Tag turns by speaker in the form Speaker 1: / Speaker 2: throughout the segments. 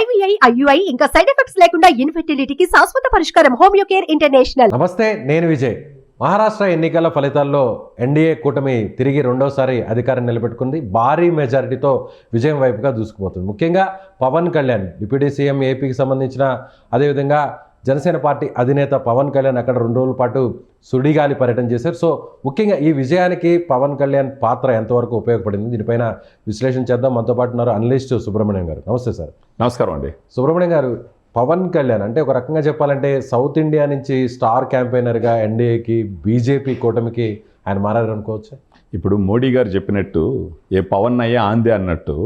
Speaker 1: IVI IUI ఇంకా side effects లేకుండా ఇన్ఫెర్టిలిటీకి శాశ్వత పరిష్కారం హోమియో కేర్ ఇంటర్నేషనల్.
Speaker 2: నమస్తే నేను విజయ్. మహారాష్ట్ర ఎన్నికల ఫలితాల్లో ఎన్డీఏ కూటమి తిరిగి రెండోసారి అధికారం నిలబెట్టుకుంది. భారీ మెజారిటీతో విజయం వైపుగా దూసుకుపోతుంది. ముఖ్యంగా పవన్ కళ్యాణ్ డిప్యూటీ సీఎం ఏపీకి సంబంధించిన అదేవిధంగా జనసేన పార్టీ అధినేత పవన్ కళ్యాణ్ అక్కడ రెండు రోజుల పాటు సుడిగాలి పర్యటన చేశారు. సో ముఖ్యంగా ఈ విజయానికి పవన్ కళ్యాణ్ పాత్ర ఎంతవరకు ఉపయోగపడింది? దీనిపైన విశ్లేషణ చేద్దాం. మనతో పాటు ఉన్నారు అనలిస్ట్ సుబ్రహ్మణ్యం గారు. నమస్తే సార్.
Speaker 3: నమస్కారం అండి.
Speaker 2: సుబ్రహ్మణ్యం గారు పవన్ కళ్యాణ్ అంటే ఒక రకంగా చెప్పాలంటే సౌత్ ఇండియా నుంచి స్టార్ క్యాంపెయినర్గా ఎన్డీఏకి బీజేపీ కూటమికి ఆయన మారారు అనుకోవచ్చు
Speaker 3: ఇప్పుడు మోడీ గారు చెప్పినట్టు ఏ పవన్ అయ్యే ఆందే అన్నట్టు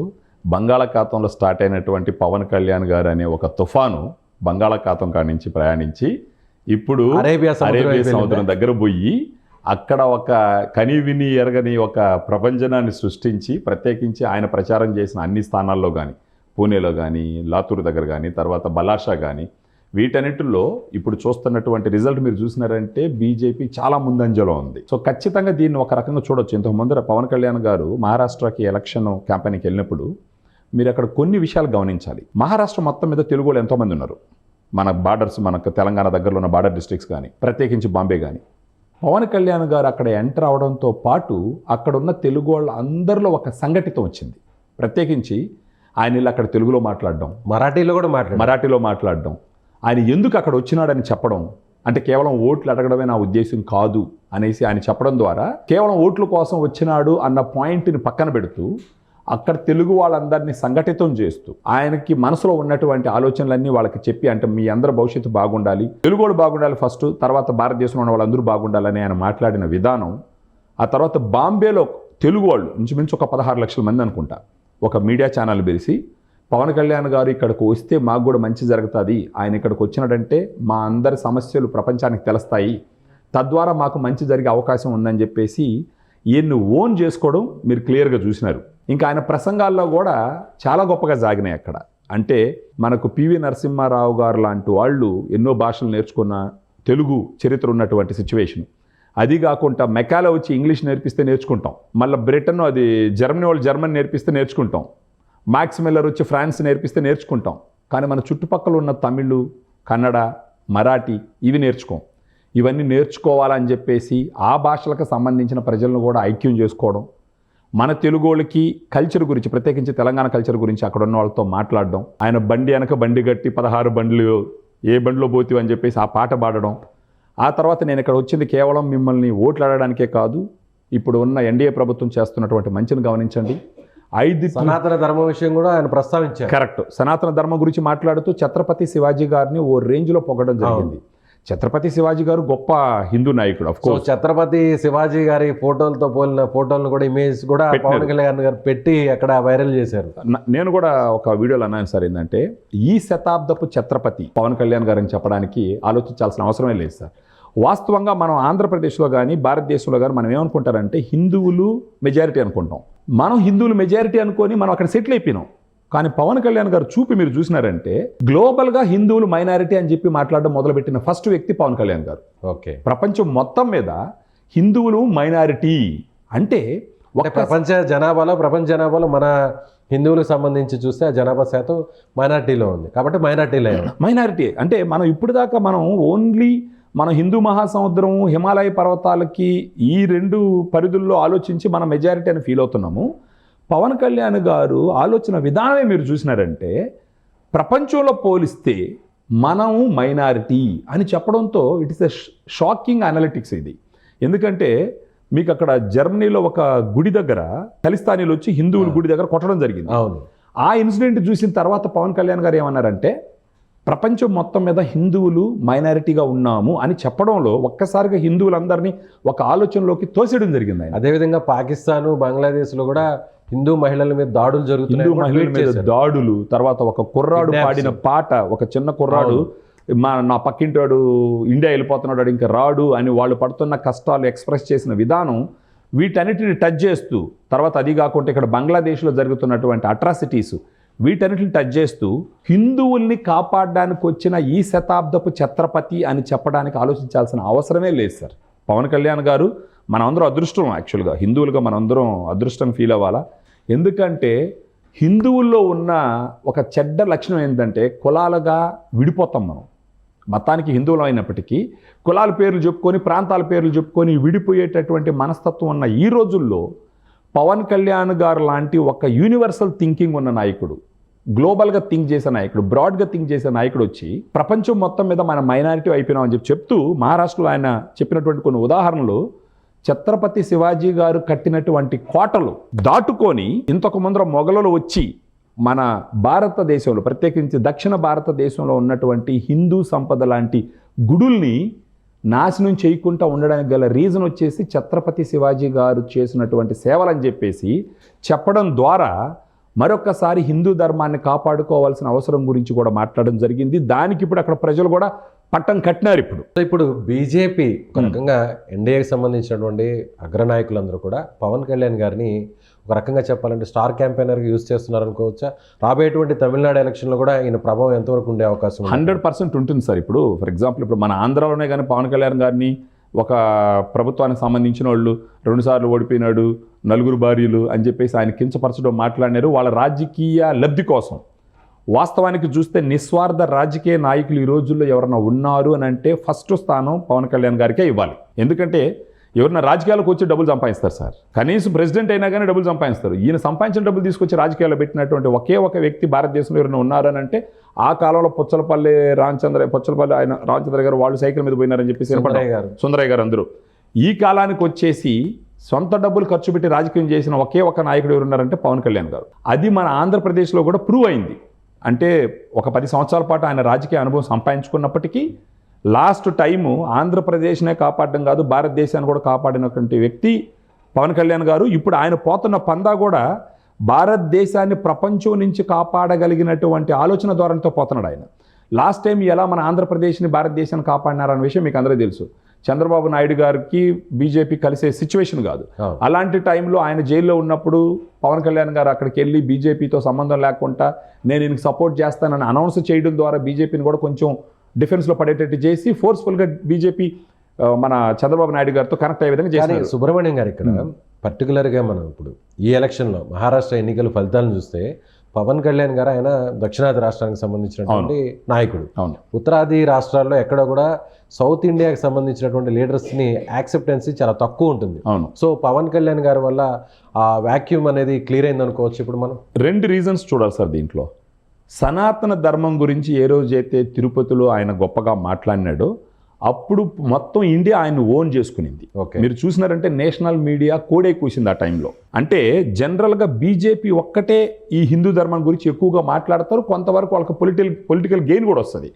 Speaker 3: బంగాళాఖాతంలో స్టార్ట్ అయినటువంటి పవన్ కళ్యాణ్ గారు అనే ఒక తుఫాను బంగాళాఖాతం కాడి నుంచి ప్రయాణించి ఇప్పుడు
Speaker 2: అరేబియా సముద్రం
Speaker 3: అరేబియా? సముద్రం దగ్గర పోయి అక్కడ ఒక కని విని ఎరగని ఒక ప్రపంచనాన్ని సృష్టించి ప్రత్యేకించి ఆయన ప్రచారం చేసిన అన్ని స్థానాల్లో కానీ పూణేలో కానీ లాతూర్ దగ్గర కానీ తర్వాత బలాషా కానీ వీటన్నిటిలో ఇప్పుడు చూస్తున్నటువంటి రిజల్ట్ మీరు చూసినారంటే బీజేపీ చాలా ముందంజలో ఉంది సో ఖచ్చితంగా దీన్ని ఒక రకంగా చూడొచ్చు ఇంతకు ముందర పవన్ కళ్యాణ్ గారు మహారాష్ట్రకి ఎలక్షన్ క్యాంపెయిన్కి వెళ్ళినప్పుడు మీరు అక్కడ కొన్ని విషయాలు గమనించాలి. మహారాష్ట్ర మొత్తం మీద తెలుగు వాళ్ళు ఎంతోమంది ఉన్నారు. మన బార్డర్స్ మనకు తెలంగాణ దగ్గరలో ఉన్న బార్డర్ డిస్ట్రిక్ట్స్ కానీ ప్రత్యేకించి బాంబే కానీ పవన్ కళ్యాణ్ గారు అక్కడ ఎంటర్ అవడంతో పాటు అక్కడ ఉన్న తెలుగు వాళ్ళ అందరిలో ఒక సంఘటిత వచ్చింది. ప్రత్యేకించి ఆయన వీళ్ళు అక్కడ తెలుగులో మాట్లాడడం
Speaker 2: మరాఠీలో కూడా మాట్లాడారు.
Speaker 3: మరాఠీలో మాట్లాడడం ఆయన ఎందుకు అక్కడ వచ్చినాడని చెప్పడం అంటే కేవలం ఓట్లు అడగడమే నా ఉద్దేశం కాదు అనేసి ఆయన చెప్పడం ద్వారా కేవలం ఓట్ల కోసం వచ్చినాడు అన్న పాయింట్ని పక్కన పెడుతూ అక్కడ తెలుగు వాళ్ళందరినీ సంఘటితం చేస్తూ ఆయనకి మనసులో ఉన్నటువంటి ఆలోచనలన్నీ వాళ్ళకి చెప్పి అంటే మీ అందరి భవిష్యత్తు బాగుండాలి తెలుగు వాళ్ళు బాగుండాలి ఫస్ట్ తర్వాత భారతదేశంలో ఉన్న వాళ్ళందరూ బాగుండాలని ఆయన మాట్లాడిన విధానం ఆ తర్వాత బాంబేలో తెలుగు వాళ్ళు ఇంచుమించు ఒక పదహారు లక్షల మంది అనుకుంటా ఒక మీడియా ఛానల్ పిలిచి పవన్ కళ్యాణ్ గారు ఇక్కడికి వస్తే మాకు కూడా మంచి జరుగుతుంది ఆయన ఇక్కడికి వచ్చినాడంటే మా అందరి సమస్యలు ప్రపంచానికి తెలుస్తాయి తద్వారా మాకు మంచి జరిగే అవకాశం ఉందని చెప్పేసి ఈయన్ని ఓన్ చేసుకోవడం మీరు క్లియర్గా చూసినారు. ఇంకా ఆయన ప్రసంగాల్లో కూడా చాలా గొప్పగా సాగినాయి అక్కడ. అంటే మనకు పివి నరసింహారావు గారు లాంటి వాళ్ళు ఎన్నో భాషలు నేర్చుకున్న తెలుగు చరిత్ర ఉన్నటువంటి సిచ్యువేషన్. అది కాకుండా మెకాలో వచ్చి ఇంగ్లీష్ నేర్పిస్తే నేర్చుకుంటాం. మళ్ళీ బ్రిటన్ అది జర్మనీ వాళ్ళు జర్మన్ నేర్పిస్తే నేర్చుకుంటాం. మ్యాక్స్ మిల్లర్ వచ్చి ఫ్రాన్స్ నేర్పిస్తే నేర్చుకుంటాం. కానీ మన చుట్టుపక్కల ఉన్న తమిళ్ కన్నడ మరాఠీ ఇవి నేర్చుకోం. ఇవన్నీ నేర్చుకోవాలని చెప్పేసి ఆ భాషలకు సంబంధించిన ప్రజలను కూడా ఐక్యం చేసుకోవడం మన తెలుగు వాళ్ళకి కల్చర్ గురించి ప్రత్యేకించి తెలంగాణ కల్చర్ గురించి అక్కడ ఉన్న వాళ్ళతో మాట్లాడడం ఆయన బండి వెనక బండి కట్టి పదహారు బండ్లు ఏ బండిలో పోతివి అని చెప్పేసి ఆ పాట పాడడం. ఆ తర్వాత నేను ఇక్కడ వచ్చింది కేవలం మిమ్మల్ని ఓట్లు ఆడడానికే కాదు ఇప్పుడు ఉన్న ఎన్డీఏ ప్రభుత్వం చేస్తున్నటువంటి మంచిని గమనించండి. ఐదు
Speaker 2: సనాతన ధర్మ విషయం కూడా ఆయన ప్రస్తావించారు.
Speaker 3: కరెక్ట్. సనాతన ధర్మం గురించి మాట్లాడుతూ ఛత్రపతి శివాజీ గారిని ఓ రేంజ్లో పొగడం జరిగింది. ఛత్రపతి శివాజీ గారు గొప్ప హిందూ నాయకుడు of
Speaker 2: so
Speaker 3: course
Speaker 2: Chhatrapati Shivaji గారి ఫోటోలతో పోలిన ఫోటోలను కూడా ఇమేజ్ కూడా. పవన్ కళ్యాణ్ గారు పెట్టి అక్కడ వైరల్ చేశారు.
Speaker 3: నేను కూడా ఒక వీడియోలో అన్నాను సార్ ఏంటంటే ఈ శతాబ్దపు ఛత్రపతి పవన్ కళ్యాణ్ గారిని చెప్పడానికి ఆలోచించాల్సిన అవసరమే లేదు సార్. వాస్తవంగా మనం ఆంధ్రప్రదేశ్లో కానీ భారతదేశంలో కానీ మనం ఏమనుకుంటారంటే హిందువులు మెజారిటీ అనుకుంటాం. మనం హిందువులు మెజారిటీ అనుకొని మనం అక్కడ సెటిల్ అయిపోయినాం. కానీ పవన్ కళ్యాణ్ గారు చూపి మీరు చూసినారంటే గ్లోబల్గా హిందువులు మైనారిటీ అని చెప్పి మాట్లాడడం మొదలుపెట్టిన ఫస్ట్ వ్యక్తి పవన్ కళ్యాణ్ గారు.
Speaker 2: ఓకే.
Speaker 3: ప్రపంచం మొత్తం మీద హిందువులు మైనారిటీ అంటే ఒక
Speaker 2: ప్రపంచ జనాభాలో ప్రపంచ జనాభాలో మన హిందువులకు సంబంధించి చూస్తే ఆ జనాభా శాతం మైనార్టీలో ఉంది. కాబట్టి మైనార్టీలో
Speaker 3: మైనారిటీ. అంటే మనం ఇప్పుడు దాకా మనం ఓన్లీ మన హిందూ మహాసముద్రం హిమాలయ పర్వతాలకి ఈ రెండు పరిధుల్లో ఆలోచించి మనం మెజారిటీ అని ఫీల్ అవుతున్నాము. పవన్ కళ్యాణ్ గారు ఆలోచన విధానమే మీరు చూసినారంటే ప్రపంచంలో పోలిస్తే మనం మైనారిటీ అని చెప్పడంతో it is a shocking analytics ఇది. ఎందుకంటే మీకు అక్కడ జర్మనీలో ఒక గుడి దగ్గర ఖలిస్తానీలు వచ్చి హిందువుల గుడి దగ్గర కొట్టడం జరిగింది.
Speaker 2: అవును.
Speaker 3: ఆ ఇన్సిడెంట్ చూసిన తర్వాత పవన్ కళ్యాణ్ గారు ఏమన్నారంటే ప్రపంచం మొత్తం మీద హిందువులు మైనారిటీగా ఉన్నాము అని చెప్పడంలో ఒక్కసారిగా హిందువులందరినీ ఒక ఆలోచనలోకి తోసేయడం జరిగింది
Speaker 2: అదేవిధంగా పాకిస్తాన్ బంగ్లాదేశ్లో కూడా హిందూ మహిళల మీద దాడులు జరుగుతున్నాయి
Speaker 3: హిందూ మహిళల మీద. దాడులు తర్వాత ఒక కుర్రాడు. పాడిన పాట ఒక చిన్న కుర్రాడు మా నా పక్కింటాడు ఇండియా వెళ్ళిపోతున్నాడు ఇంకా రాడు అని వాళ్ళు పడుతున్న కష్టాలు ఎక్స్ప్రెస్ చేసిన విధానం వీటన్నిటిని టచ్ చేస్తూ తర్వాత అది కాకుండా ఇక్కడ బంగ్లాదేశ్లో జరుగుతున్నటువంటి అట్రాసిటీస్ వీటన్నిటిని టచ్ చేస్తూ హిందువుల్ని కాపాడడానికి వచ్చిన ఈ శతాబ్దపు ఛత్రపతి అని చెప్పడానికి ఆలోచించాల్సిన అవసరమే లేదు సార్ పవన్ కళ్యాణ్ గారు మనందరం అదృష్టం యాక్చువల్గా హిందువులుగా మనందరం అదృష్టం ఫీల్ అవ్వాలా ఎందుకంటే హిందువుల్లో ఉన్న ఒక చెడ్డ లక్షణం ఏంటంటే కులాలుగా విడిపోతాం మనం. మతానికి హిందువులం అయినప్పటికీ కులాల పేర్లు చెప్పుకొని ప్రాంతాల పేర్లు చెప్పుకొని విడిపోయేటటువంటి మనస్తత్వం ఉన్న ఈ రోజుల్లో పవన్ కళ్యాణ్ గారు లాంటి ఒక యూనివర్సల్ థింకింగ్ ఉన్న నాయకుడు గ్లోబల్గా థింక్ చేసే నాయకుడు బ్రాడ్గా థింక్ చేసే నాయకుడు వచ్చి ప్రపంచం మొత్తం మీద మన మైనారిటీ అయిపోయినామని చెప్పి చెప్తూ మహారాష్ట్రలో ఆయన చెప్పినటువంటి కొన్ని ఉదాహరణలు ఛత్రపతి శివాజీ గారు కట్టినటువంటి కోటలు దాటుకొని ఇంతకు ముందర మొఘలులు వచ్చి మన భారతదేశంలో ప్రత్యేకించి దక్షిణ భారతదేశంలో ఉన్నటువంటి హిందూ సంపద లాంటి గుడుల్ని నాశనం చేయకుండా ఉండడానికి గల రీజన్ వచ్చేసి ఛత్రపతి శివాజీ గారు చేసినటువంటి సేవలని చెప్పేసి చెప్పడం ద్వారా మరొకసారి హిందూ ధర్మాన్ని కాపాడుకోవాల్సిన అవసరం గురించి కూడా మాట్లాడడం జరిగింది. దానికి ఇప్పుడు అక్కడ ప్రజలు కూడా పట్టం కట్టినారు ఇప్పుడు.
Speaker 2: ఇప్పుడు బీజేపీ ఒక రకంగా ఎన్డీఏకి సంబంధించినటువంటి అగ్రనాయకులందరూ కూడా పవన్ కళ్యాణ్ గారిని ఒక రకంగా చెప్పాలంటే స్టార్ క్యాంపెయినర్గా యూజ్ చేస్తున్నారు అనుకోవచ్చా రాబోయేటువంటి తమిళనాడు ఎలక్షన్లో కూడా ఈయన ప్రభావం ఎంతవరకు ఉండే అవకాశం?
Speaker 3: హండ్రెడ్ పర్సెంట్ ఉంటుంది సార్ ఇప్పుడు. ఫర్ ఎగ్జాంపుల్ ఇప్పుడు మన ఆంధ్రాలోనే కానీ పవన్ కళ్యాణ్ గారిని ఒక ప్రభుత్వానికి సంబంధించిన వాళ్ళు రెండుసార్లు ఓడిపోయినాడు నలుగురు భార్యలు అని చెప్పేసి ఆయన కించపరచడం మాట్లాడినారు. వాళ్ళ రాజకీయ లబ్ధి కోసం. వాస్తవానికి చూస్తే నిస్వార్థ రాజకీయ నాయకులు ఈ రోజుల్లో ఎవరన్నా ఉన్నారు అని అంటే ఫస్ట్ స్థానం పవన్ కళ్యాణ్ గారికే ఇవ్వాలి. ఎందుకంటే ఎవరన్నా రాజకీయాలకు వచ్చి డబ్బులు సంపాదిస్తారు సార్. కనీసం ప్రెసిడెంట్ అయినా కానీ డబ్బులు సంపాదిస్తారు. ఈయన సంపాదించిన డబ్బులు తీసుకొచ్చి రాజకీయాల్లో పెట్టినటువంటి ఒకే ఒక వ్యక్తి భారతదేశంలో ఎవరైనా ఉన్నారు అని అంటే ఆ కాలంలో పుచ్చలపల్లి రామచంద్ర పుచ్చలపల్లి ఆయన రామచంద్ర గారు వాళ్ళు సైకిల్ మీద పోయినారని చెప్పేసి
Speaker 2: గారు.
Speaker 3: సుందరయ్య గారు అందరూ. ఈ కాలానికి వచ్చేసి సొంత డబ్బులు ఖర్చు పెట్టి రాజకీయం చేసిన ఒకే ఒక నాయకుడు ఎవరు ఉన్నారంటే పవన్ కళ్యాణ్ గారు. అది మన ఆంధ్రప్రదేశ్లో కూడా ప్రూవ్ అయింది. అంటే ఒక పది సంవత్సరాల పాటు ఆయన రాజకీయ అనుభవం సంపాదించుకున్నప్పటికీ లాస్ట్ టైము ఆంధ్రప్రదేశ్నే కాపాడడం కాదు భారతదేశాన్ని కూడా కాపాడినటువంటి వ్యక్తి పవన్ కళ్యాణ్ గారు. ఇప్పుడు ఆయన పోతున్న పందా కూడా భారతదేశాన్ని ప్రపంచం నుంచి కాపాడగలిగినటువంటి ఆలోచన ధోరణితో పోతున్నాడు ఆయన. లాస్ట్ టైం ఎలా మన ఆంధ్రప్రదేశ్ని భారతదేశాన్ని కాపాడినారన్న విషయం మీకు అందరూ తెలుసు. చంద్రబాబు నాయుడు గారికి బీజేపీ కలిసే సిచ్యువేషన్ కాదు. అలాంటి టైంలో ఆయన జైల్లో ఉన్నప్పుడు పవన్ కళ్యాణ్ గారు అక్కడికి వెళ్ళి బీజేపీతో సంబంధం లేకుండా నేను ఈయనకి సపోర్ట్ చేస్తానని అనౌన్స్ చేయడం ద్వారా బీజేపీని కూడా కొంచెం డిఫెన్స్లో పడేటట్టు చేసి ఫోర్స్ఫుల్గా బీజేపీ మన చంద్రబాబు నాయుడు గారితో కనెక్ట్ అయ్యే విధంగా చేశారు
Speaker 2: సుబ్రహ్మణ్యం గారు ఇక్కడ పర్టికులర్గా మనం ఇప్పుడు ఈ ఎలక్షన్లో మహారాష్ట్ర ఎన్నికల ఫలితాలను చూస్తే పవన్ కళ్యాణ్ గారు ఆయన దక్షిణాది రాష్ట్రానికి సంబంధించినటువంటి నాయకుడు.
Speaker 3: అవును.
Speaker 2: ఉత్తరాది రాష్ట్రాల్లో ఎక్కడ కూడా సౌత్ ఇండియాకి సంబంధించినటువంటి లీడర్స్ని యాక్సెప్టెన్సీ చాలా తక్కువ ఉంటుంది. సో పవన్ కళ్యాణ్ గారి వల్ల ఆ వాక్యూమ్ అనేది క్లియర్ అయింది అనుకోవచ్చు ఇప్పుడు మనం.
Speaker 3: రెండు రీజన్స్ చూడాలి సార్ దీంట్లో. సనాతన ధర్మం గురించి ఏ రోజైతే తిరుపతిలో ఆయన గొప్పగా మాట్లాడినాడో అప్పుడు మొత్తం ఇండియా ఆయన ఓన్ చేసుకునింది.
Speaker 2: ఓకే.
Speaker 3: మీరు చూసినారంటే నేషనల్ మీడియా కోడే కూసింది ఆ టైంలో. అంటే జనరల్గా బీజేపీ ఒక్కటే ఈ హిందూ ధర్మం గురించి ఎక్కువగా మాట్లాడతారు కొంతవరకు వాళ్ళకి పొలిటికల్ పొలిటికల్ గెయిన్ కూడా వస్తుంది.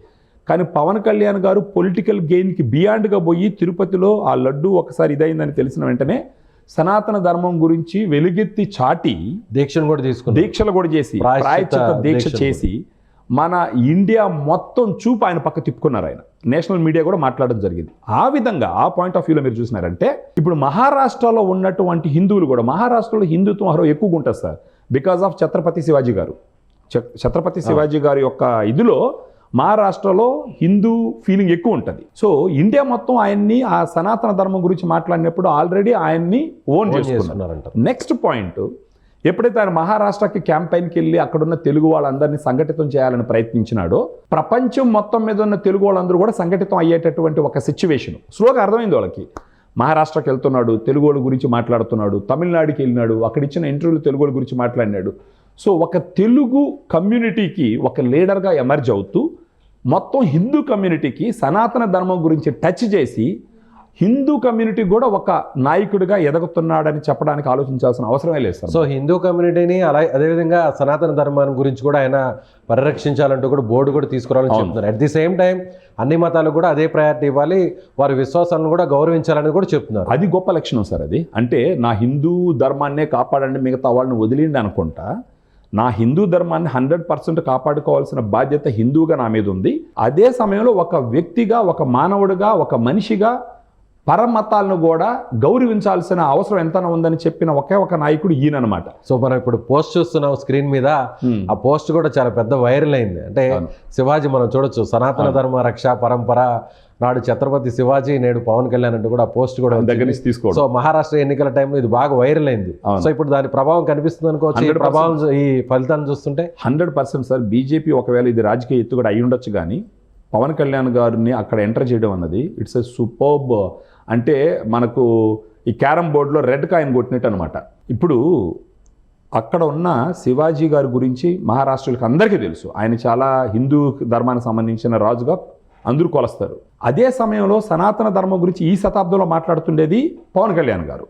Speaker 3: కానీ పవన్ కళ్యాణ్ గారు పొలిటికల్ గెయిన్కి బియాండ్గా పోయి తిరుపతిలో ఆ లడ్డు ఒకసారి ఇదైందని తెలిసిన వెంటనే సనాతన ధర్మం గురించి వెలుగెత్తి చాటి
Speaker 2: దీక్షను కూడా తీసుకున్నారు.
Speaker 3: దీక్షలు కూడా చేసి దీక్ష చేసి మన ఇండియా మొత్తం చూపు ఆయన పక్క తిప్పుకున్నారు ఆయన. నేషనల్ మీడియా కూడా మాట్లాడడం జరిగింది. ఆ విధంగా ఆ పాయింట్ ఆఫ్ వ్యూలో మీరు చూసినారంటే ఇప్పుడు మహారాష్ట్రలో ఉన్నటువంటి హిందువులు కూడా మహారాష్ట్రలో హిందుత్వం హరో ఎక్కువగా ఉంటుంది sir. Because of Chhatrapati Shivaji గారు. ఛత్రపతి శివాజీ గారి యొక్క ఇదిలో మహారాష్ట్రలో హిందూ ఫీలింగ్ ఎక్కువ ఉంటుంది. సో ఇండియా మొత్తం ఆయన్ని ఆ సనాతన ధర్మం గురించి మాట్లాడినప్పుడు ఆల్రెడీ ఆయన్ని ఓన్ చేసుకున్నారు. నెక్స్ట్ పాయింట్ ఎప్పుడైతే ఆయన మహారాష్ట్రకి క్యాంపెయిన్కి వెళ్ళి అక్కడున్న తెలుగు వాళ్ళందరినీ సంఘటితం చేయాలని ప్రయత్నించినాడో ప్రపంచం మొత్తం మీద ఉన్న తెలుగు వాళ్ళందరూ కూడా సంఘటితం అయ్యేటటువంటి ఒక సిచ్యువేషన్ స్లోగా అర్థమైంది వాళ్ళకి. మహారాష్ట్రకి వెళ్తున్నాడు తెలుగు వాళ్ళ గురించి మాట్లాడుతున్నాడు తమిళనాడుకి వెళ్ళినాడు అక్కడ ఇచ్చిన ఇంటర్వ్యూలు తెలుగు వాళ్ళ గురించి మాట్లాడినాడు. సో ఒక తెలుగు కమ్యూనిటీకి ఒక లీడర్గా ఎమర్జ్ అవుతూ మొత్తం హిందూ కమ్యూనిటీకి సనాతన ధర్మం గురించి టచ్ చేసి హిందూ కమ్యూనిటీ కూడా ఒక నాయకుడిగా ఎదగుతున్నాడని చెప్పడానికి ఆలోచించాల్సిన అవసరమే లేదు సార్.
Speaker 2: సో హిందూ కమ్యూనిటీని అలా అదేవిధంగా సనాతన ధర్మాన్ని గురించి కూడా ఆయన పరిరక్షించాలంటూ కూడా బోర్డు కూడా తీసుకురావాలని. చెప్తున్నారు. అట్ ది సేమ్ టైం అన్ని మతాలకు కూడా అదే ప్రయారిటీ ఇవ్వాలి వారి విశ్వాసాలను కూడా గౌరవించాలని కూడా చెప్తున్నారు.
Speaker 3: అది గొప్ప లక్షణం సార్ అది. అంటే నా హిందూ ధర్మాన్నే కాపాడండి మిగతా వాళ్ళని వదిలిండి అనుకుంటా నా హిందూ ధర్మాన్ని హండ్రెడ్ పర్సెంట్ కాపాడుకోవాల్సిన బాధ్యత హిందువుగా నా మీద ఉంది. అదే సమయంలో ఒక వ్యక్తిగా ఒక మానవుడిగా ఒక మనిషిగా పరమతాలను కూడా గౌరవించాల్సిన అవసరం ఎంత ఉందని చెప్పిన ఒకే ఒక నాయకుడు ఈయననమాట.
Speaker 2: సో మనం ఇప్పుడు పోస్ట్ చూస్తున్నాం స్క్రీన్ మీద ఆ పోస్ట్ కూడా చాలా పెద్ద వైరల్ అయింది. అంటే. శివాజీ మనం చూడొచ్చు సనాతన ధర్మ రక్ష పరంపర నాడు ఛత్రపతి శివాజీ నేడు పవన్ కళ్యాణ్ అంటూ కూడా పోస్ట్ కూడా
Speaker 3: దగ్గర. నుంచి తీసుకోవడం.
Speaker 2: సో మహారాష్ట్ర ఎన్నికల టైంలో ఇది బాగా వైరల్ అయింది. సో ఇప్పుడు దాని ప్రభావం కనిపిస్తుంది అనుకోవచ్చు ఈ
Speaker 3: 100%
Speaker 2: ప్రభావం ఈ ఫలితాన్ని చూస్తుంటే?
Speaker 3: హండ్రెడ్ పర్సెంట్ సార్ బీజేపీ ఒకవేళ ఇది రాజకీయ ఎత్తుగడ అయి ఉండొచ్చు కానీ పవన్ కళ్యాణ్ గారిని అక్కడ ఎంటర్ చేయడం అన్నది ఇట్స్ ఎ సూపర్బ్ అంటే మనకు ఈ క్యారమ్ బోర్డులో రెడ్ కాయిన్ కొట్టినట్టు అనమాట ఇప్పుడు అక్కడ ఉన్న శివాజీ గారి గురించి మహారాష్ట్రలకు అందరికీ తెలుసు. ఆయన చాలా హిందూ ధర్మానికి సంబంధించిన రాజుగా అందరూ కొలుస్తారు. అదే సమయంలో సనాతన ధర్మం గురించి ఈ శతాబ్దంలో మాట్లాడుతుండేది పవన్ కళ్యాణ్ గారు.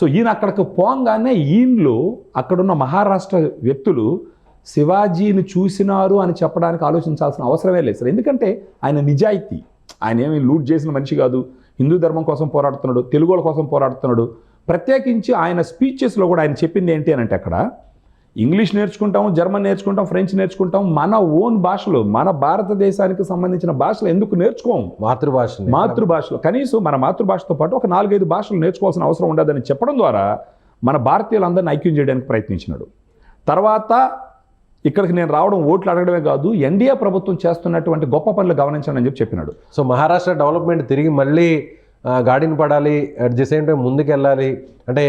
Speaker 3: సో ఈయన అక్కడికి పోగానే ఈయనలో అక్కడున్న మహారాష్ట్ర వ్యక్తులు శివాజీని చూసినారు అని చెప్పడానికి ఆలోచించాల్సిన అవసరమే లేదు సార్. ఎందుకంటే ఆయన నిజాయితీ. ఆయన ఏమి లూట్ చేసిన మనిషి కాదు. హిందూ ధర్మం కోసం పోరాడుతున్నాడు తెలుగు కోసం పోరాడుతున్నాడు. ప్రత్యేకించి ఆయన స్పీచెస్లో కూడా ఆయన చెప్పింది ఏంటి అని అంటే అక్కడ ఇంగ్లీష్ నేర్చుకుంటాం జర్మన్ నేర్చుకుంటాం ఫ్రెంచ్ నేర్చుకుంటాం మన ఓన్ భాషలు మన భారతదేశానికి సంబంధించిన భాషలు ఎందుకు నేర్చుకోము?
Speaker 2: మాతృభాష
Speaker 3: మాతృభాషలో. కనీసం మన మాతృభాషతో పాటు ఒక నాలుగైదు భాషలు నేర్చుకోవాల్సిన అవసరం ఉండదని చెప్పడం ద్వారా మన భారతీయులందరినీ ఐక్యం చేయడానికి ప్రయత్నించినాడు. తర్వాత ఇక్కడికి నేను రావడం ఓట్లు అడగడమే కాదు ఎన్డీఏ ప్రభుత్వం చేస్తున్నటువంటి గొప్ప పనులు గమనించండి అని చెప్పి చెప్పినాడు.
Speaker 2: సో మహారాష్ట్ర డెవలప్మెంట్ తిరిగి మళ్ళీ గాడిన పడాలి అట్ ది సేమ్ టైం ముందుకెళ్ళాలి. అంటే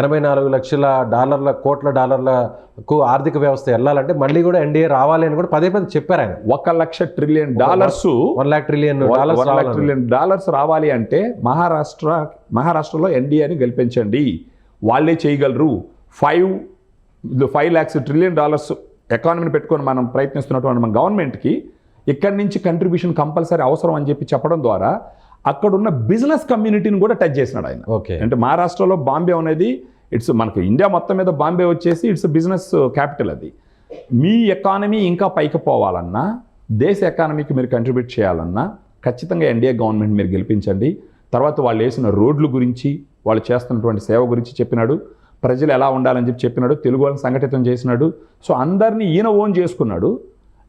Speaker 2: ఎనభై నాలుగు లక్షల డాలర్ల కోట్ల డాలర్లకు ఆర్థిక వ్యవస్థ వెళ్ళాలంటే మళ్ళీ కూడా ఎన్డీఏ రావాలి అని కూడా పదే పదే చెప్పారు ఆయన.
Speaker 3: ఒక లక్ష trillion dollars
Speaker 2: one lakh trillion dollars.
Speaker 3: Trillion dollars రావాలి అంటే మహారాష్ట్ర మహారాష్ట్రలో ఎన్డీఏని గెలిపించండి. వాళ్ళే చేయగలరు. Five five lakhs trillion dollars ఎకానమీని పెట్టుకొని మనం ప్రయత్నిస్తున్నటువంటి మన గవర్నమెంట్కి ఇక్కడి నుంచి కంట్రిబ్యూషన్ కంపల్సరీ అవసరం అని చెప్పి చెప్పడం ద్వారా అక్కడున్న బిజినెస్ కమ్యూనిటీని కూడా టచ్ చేసినాడు ఆయన.
Speaker 2: ఓకే
Speaker 3: అంటే మహారాష్ట్రలో బాంబే అనేది ఇట్స్ మనకు ఇండియా మొత్తం మీద బాంబే వచ్చేసి ఇట్స్ బిజినెస్ క్యాపిటల్ అది. మీ ఎకానమీ ఇంకా పైకి పోవాలన్నా దేశ ఎకానమీకి మీరు కంట్రిబ్యూట్ చేయాలన్నా ఖచ్చితంగా ఎన్డీఏ గవర్నమెంట్ మీరు గెలిపించండి. తర్వాత వాళ్ళు వేసిన రోడ్ల గురించి వాళ్ళు చేస్తున్నటువంటి సేవ గురించి చెప్పినాడు. ప్రజలు ఎలా ఉండాలని చెప్పి చెప్పినాడు తెలుగు వాళ్ళని సంఘటితం చేసినాడు. సో అందరినీ ఈయన ఓన్ చేసుకున్నాడు.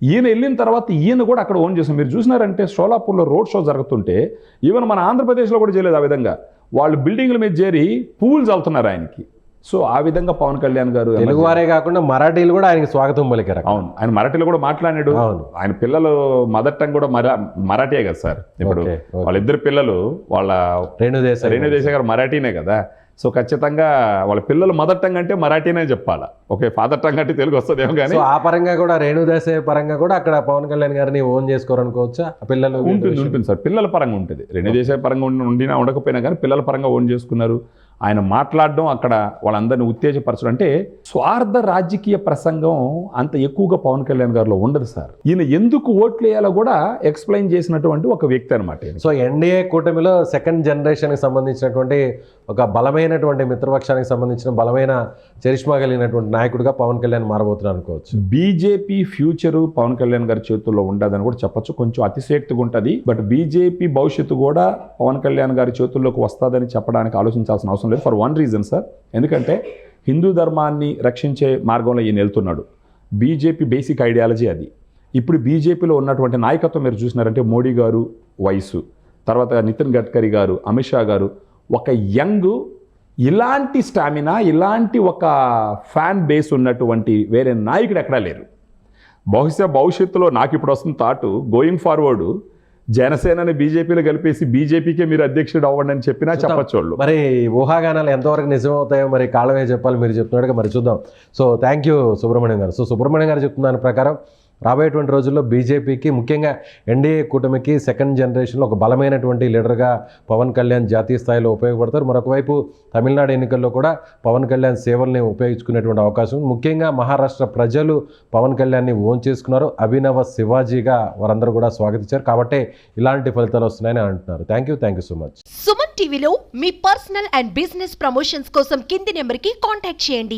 Speaker 3: ఈయన వెళ్ళిన తర్వాత ఈయన కూడా అక్కడ ఓన్ చేశారు మీరు చూసినారంటే షోలాపూర్లో రోడ్ షో జరుగుతుంటే ఈవెన్ మన ఆంధ్రప్రదేశ్లో కూడా చేయలేదు ఆ విధంగా. వాళ్ళు బిల్డింగ్ల మీద చేరి పువ్వులు చల్లుతున్నారు ఆయనకి. సో ఆ విధంగా పవన్ కళ్యాణ్ గారు
Speaker 2: తెలుగు వారే కాకుండా మరాఠీలు కూడా ఆయనకి స్వాగతం పలికారు.
Speaker 3: అవును. ఆయన మరాఠీలో కూడా మాట్లాడాడు.
Speaker 2: అవును.
Speaker 3: ఆయన పిల్లలు మదర్ టంగ్ కూడా మరా మరాఠీయే కదా సార్. ఇప్పుడు. వాళ్ళిద్దరు పిల్లలు వాళ్ళ
Speaker 2: రేణు దేశాయ్
Speaker 3: రేణు దేశ గారు మరాఠీనే కదా. సో ఖచ్చితంగా వాళ్ళ పిల్లలు మదర్ టంగ్ అంటే మరాఠీనే చెప్పాలా. ఓకే ఫాదర్ టంగ్ అంటే తెలుగు వస్తుందేమో కానీ
Speaker 2: ఆ పరంగా కూడా రేణు దేశాయ్ పరంగా కూడా అక్కడ పవన్ కళ్యాణ్ గారిని ఓన్ చేసుకోరనుకోవచ్చా పిల్లలు
Speaker 3: ఉంటుంది ఉంటుంది సార్. పిల్లల పరంగా ఉంటుంది. రెండు దేశాల పరంగా ఉండి- ఉండినా ఉండకపోయినా కానీ పిల్లల పరంగా ఓన్ చేసుకున్నారు. ఆయన మాట్లాడడం అక్కడ వాళ్ళందరినీ ఉత్తేజపరచడం అంటే స్వార్థ రాజకీయ ప్రసంగం అంత ఎక్కువగా పవన్ కళ్యాణ్ గారిలో ఉండదు సార్. ఈయన ఎందుకు ఓట్లు వేయాలో కూడా ఎక్స్ప్లెయిన్ చేసినటువంటి ఒక వ్యక్తి అనమాట
Speaker 2: సో ఎన్డీఏ కూటమిలో సెకండ్ జనరేషన్కి సంబంధించినటువంటి ఒక బలమైనటువంటి మిత్రపక్షానికి సంబంధించిన బలమైన చరిష్మా కలిగినటువంటి నాయకుడిగా పవన్ కళ్యాణ్ మారబోతున్నారు అనుకోవచ్చు.
Speaker 3: బీజేపీ ఫ్యూచరు పవన్ కళ్యాణ్ గారి చేతుల్లో ఉండదని కూడా చెప్పొచ్చు. కొంచెం అతిశయోక్తిగా ఉంటుంది. బట్ బీజేపీ భవిష్యత్తు కూడా పవన్ కళ్యాణ్ గారి చేతుల్లోకి వస్తుందని చెప్పడానికి ఆలోచించాల్సిన అవసరం లేదు. ఫర్ వన్ రీజన్ సార్ ఎందుకంటే హిందూ ధర్మాన్ని రక్షించే మార్గంలో ఈయన వెళ్తున్నాడు. బీజేపీ బేసిక్ ఐడియాలజీ అది. ఇప్పుడు బీజేపీలో ఉన్నటువంటి నాయకత్వం మీరు చూసినారంటే మోడీ గారు వయసు. తర్వాత నితిన్ గడ్కరీ గారు అమిత్ షా గారు. ఒక యంగ్ ఇలాంటి స్టామినా ఇలాంటి ఒక ఫ్యాన్ బేస్ ఉన్నటువంటి వేరే నాయకుడు ఎక్కడా లేరు. బహుశా భవిష్యత్తులో నాకు ఇప్పుడు వస్తున్న తాటు గోయింగ్ ఫార్వర్డ్ జనసేనని బీజేపీలో కలిపేసి బీజేపీకే మీరు అధ్యక్షుడు అవ్వండి అని చెప్పినా చెప్పచ్చు వాళ్ళు
Speaker 2: మరి ఊహాగానాలు ఎంతవరకు నిజమవుతాయో మరి కాలమే చెప్పాలి మీరు చెప్తున్నట్టుగా మరి చూద్దాం. సో థ్యాంక్ యూ సుబ్రహ్మణ్యం గారు. సో సుబ్రహ్మణ్యం గారు చెప్తున్న దాని ప్రకారం రాబోయేటువంటి రోజుల్లో బీజేపీకి ముఖ్యంగా ఎన్డీఏ కూటమికి సెకండ్ జనరేషన్లో ఒక బలమైనటువంటి లీడర్గా పవన్ కళ్యాణ్ జాతీయ స్థాయిలో ఉపయోగపడతారు. మరొకవైపు తమిళనాడు ఎన్నికల్లో కూడా పవన్ కళ్యాణ్ సేవల్ని ఉపయోగించుకునేటువంటి అవకాశం ముఖ్యంగా మహారాష్ట్ర ప్రజలు పవన్ కళ్యాణ్ని ఓన్ చేసుకున్నారు. అభినవ శివాజీగా వారందరూ కూడా స్వాగతించారు. కాబట్టి ఇలాంటి ఫలితాలు వస్తున్నాయని అంటున్నారు. Thank you thank you so much
Speaker 4: Suman టీవీలో మీ పర్సనల్ అండ్ బిజినెస్ ప్రమోషన్స్ కోసం కింది నెంబర్కి కాంటాక్ట్ చేయండి.